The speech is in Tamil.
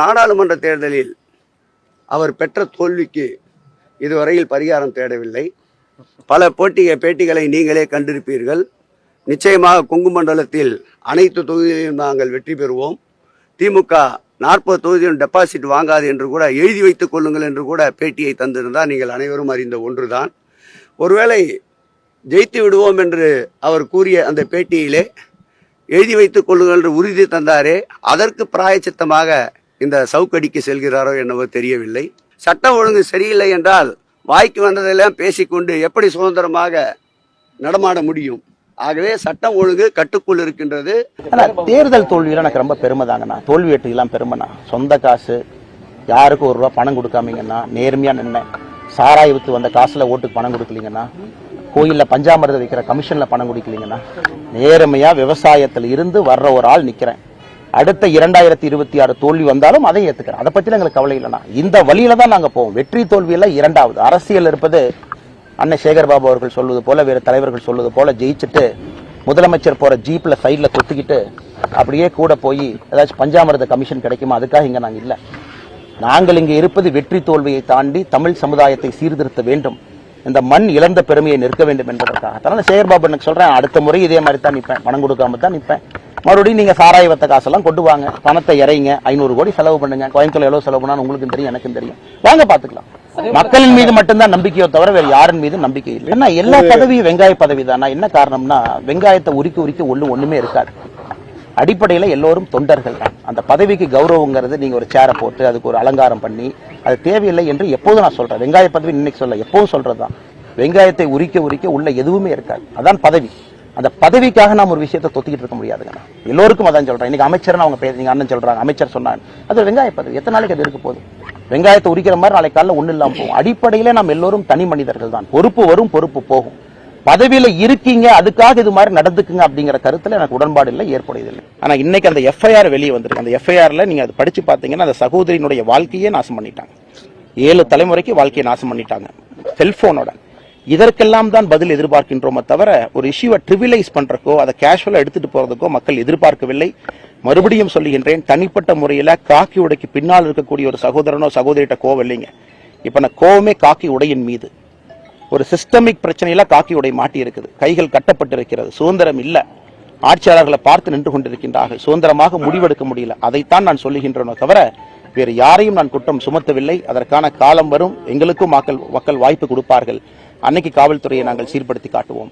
நாடாளுமன்ற தேர்தலில் அவர் பெற்ற தோல்விக்கு இதுவரையில் பரிகாரம் தேடவில்லை. பல போட்டிக பேட்டிகளை நீங்களே கண்டிருப்பீர்கள். நிச்சயமாக கொங்கு மண்டலத்தில் அனைத்து தொகுதிகளிலும் நாங்கள் வெற்றி பெறுவோம். திமுக நாற்பது தொகுதியும் டெபாசிட் வாங்காது என்று கூட எழுதி வைத்துக் கொள்ளுங்கள் என்று கூட பேட்டியை தந்திருந்தால் நீங்கள் அனைவரும் அறிந்த ஒன்றுதான். ஒருவேளை ஜெயித்து விடுவோம் என்று அவர் கூறிய அந்த பேட்டியிலே எழுதி வைத்துக் கொள்ளுங்கள் என்று உறுதி தந்தாரே. அதற்கு பிராயச்சித்தமாக இந்த சவுக்கடிக்கு செல்கிறாரோ என்னவோ தெரியவில்லை. சட்டம் ஒழுங்கு சரியில்லை என்றால் வாய்க்கு வந்ததெல்லாம் பேசிக்கொண்டு எப்படி சுதந்திரமாக நடமாட முடியும்? ஆகவே சட்டம் ஒழுங்கு கட்டுக்குள் இருக்கின்றது. ஆனால் தேர்தல் தோல்வியில எனக்கு ரொம்ப பெருமை தாங்கண்ணா தோல்வி வெற்றிலாம் பெருமைண்ணா. சொந்த காசு யாருக்கும் ஒரு ரூபா பணம் கொடுக்காமீங்கன்னா நேர்மையா நின்னேன். சாராய் வந்த காசுல ஓட்டுக்கு பணம் கொடுக்கலீங்கன்னா கோயிலில் பஞ்சாமிரதம் வைக்கிற கமிஷன்ல பணம் கொடுக்கலீங்கண்ணா. நேர்மையா விவசாயத்தில் இருந்து வர்ற ஒரு ஆள் நிக்கிறேன். அடுத்த இரண்டாயிரத்தி இருபத்தி ஆறு தோல்வி வந்தாலும் அதை ஏத்துக்கிறேன். அதை பத்தி எங்களுக்கு கவலை இல்லைனா இந்த வழியில தான் நாங்க போவோம். வெற்றி தோல்வியில இரண்டாவது. அரசியல் இருப்பது அண்ணன் சேகர் பாபு அவர்கள் சொல்வது போல வேறு தலைவர்கள் சொல்வது போல ஜெயிச்சுட்டு முதலமைச்சர் போற ஜீப்ல சைட்ல கொத்திக்கிட்டு அப்படியே கூட போய் ஏதாச்சும் பஞ்சாமிரத கமிஷன் கிடைக்குமா? அதுக்காக இங்க நாங்க இல்ல. நாங்கள் இங்க இருப்பது வெற்றி தோல்வியை தாண்டி தமிழ் சமுதாயத்தை சீர்திருத்த வேண்டும். இந்த மண் இழந்த பெருமையை நிற்க வேண்டும் என்பதற்காக அதனால சேகர் பாபு எனக்கு சொல்றேன். அடுத்த முறை இதே மாதிரி தான் நிற்பேன். பணம் கொடுக்காம தான் நிற்பேன். மறுபடியும் நீங்க சாராய வத்த காசெல்லாம் கொண்டு வாங்க. பணத்தை இறைங்க. ஐநூறு கோடி செலவு பண்ணுங்க. கோயம்புத்தூர் எவ்வளவு செலவு பண்ணா உங்களுக்கும் தெரியும் எனக்கும் தெரியும். வாங்க பாத்துக்கலாம் மக்களின் மீது மட்டும்தான் நம்பிக்கையோ தவிர வேற யாரின் மீது நம்பிக்கை இல்லை. ஏன்னா எல்லா பதவியும் வெங்காய பதவி தானா. என்ன காரணம்னா வெங்காயத்தை உரிக்க உரிக்க ஒண்ணு ஒண்ணுமே இருக்காது. அடிப்படையில எல்லோரும் தொண்டர்கள் தான். அந்த பதவிக்கு கௌரவங்கிறது நீங்க ஒரு சேரை போட்டு அதுக்கு ஒரு அலங்காரம் பண்ணி அது தேவையில்லை என்று எப்போதும் நான் சொல்றேன். வெங்காய பதவி இன்னைக்கு சொல்ல எப்பவும் சொல்றதுதான். வெங்காயத்தை உரிக்க உரிக்க உள்ள எதுவுமே இருக்காது. அதான் பதவி. அந்த பதவிக்காக நாம் ஒரு விஷயத்தை தொத்திக்கிட்டு இருக்க முடியாதுங்கண்ணா எல்லோருக்கும் அதான் சொல்கிறேன் இன்னைக்கு அமைச்சர்னு அவங்க பேர் நீங்கள் அண்ணன் சொல்கிறாங்க அமைச்சர் சொன்னாங்க அது வெங்காய பதவி. எத்தனை நாளைக்கு அது இருக்க போகுது? வெங்காயத்தை உரிக்கிற மாதிரி நாளைக்கு காலையில் ஒன்றும் இல்லாமல் போகும். அடிப்படையில் நாம் எல்லோரும் தனி மனிதர்கள் தான். பொறுப்பு வரும் பொறுப்பு போகும். பதவியில் இருக்கீங்க அதுக்காக இது மாதிரி நடந்துக்குங்க அப்படிங்கிற கருத்தில் எனக்கு உடன்பாடு இல்லை ஏற்புடையது இல்லை. இன்னைக்கு அந்த எஃப்ஐஆர் வெளியே வந்திருக்கு. அந்த எஃப்ஐஆரில் நீங்கள் அதை படித்து பார்த்தீங்கன்னா அந்த சகோதரியினுடைய வாழ்க்கையே நாசம் பண்ணிட்டாங்க. ஏழு தலைமுறைக்கு வாழ்க்கையை நாசம் பண்ணிட்டாங்க. செல்ஃபோனோட இதற்கெல்லாம் தான் பதில் எதிர்பார்க்கின்றோமே தவிர ஒரு இஷ்யூவை ட்ரிவிலைஸ் பண்றக்கோ அதை கேஷுவலா எடுத்துட்டு போறதுக்கோ மக்கள் எதிர்பார்க்கவில்லை. மறுபடியும் சொல்லுகின்றேன் தனிப்பட்ட முறையில காக்கி உடைக்கு பின்னால் இருக்கக்கூடிய ஒரு சகோதரனோ சகோதரிட்ட கோவம் இல்லைங்க. இப்ப நான் கோவமே காக்கி உடையின் மீது. ஒரு சிஸ்டமிக் பிரச்சனையில காக்கி உடை மாட்டி இருக்குது கைகள் கட்டப்பட்டிருக்கிறது. சுதந்திரம் இல்லை. ஆட்சியாளர்களை பார்த்து நின்று கொண்டிருக்கின்றார்கள். சுதந்திரமாக முடிவெடுக்க முடியல. அதைத்தான் நான் சொல்லுகின்றனோ தவிர வேறு யாரையும் நான் குற்றம் சுமத்தவில்லை. அதற்கான காலம் வரும். எங்களுக்கும் மக்கள் மக்கள் வாய்ப்பு கொடுப்பார்கள். அன்னைக்கு காவல்துறையை நாங்கள் சீர்படுத்தி காட்டுவோம்.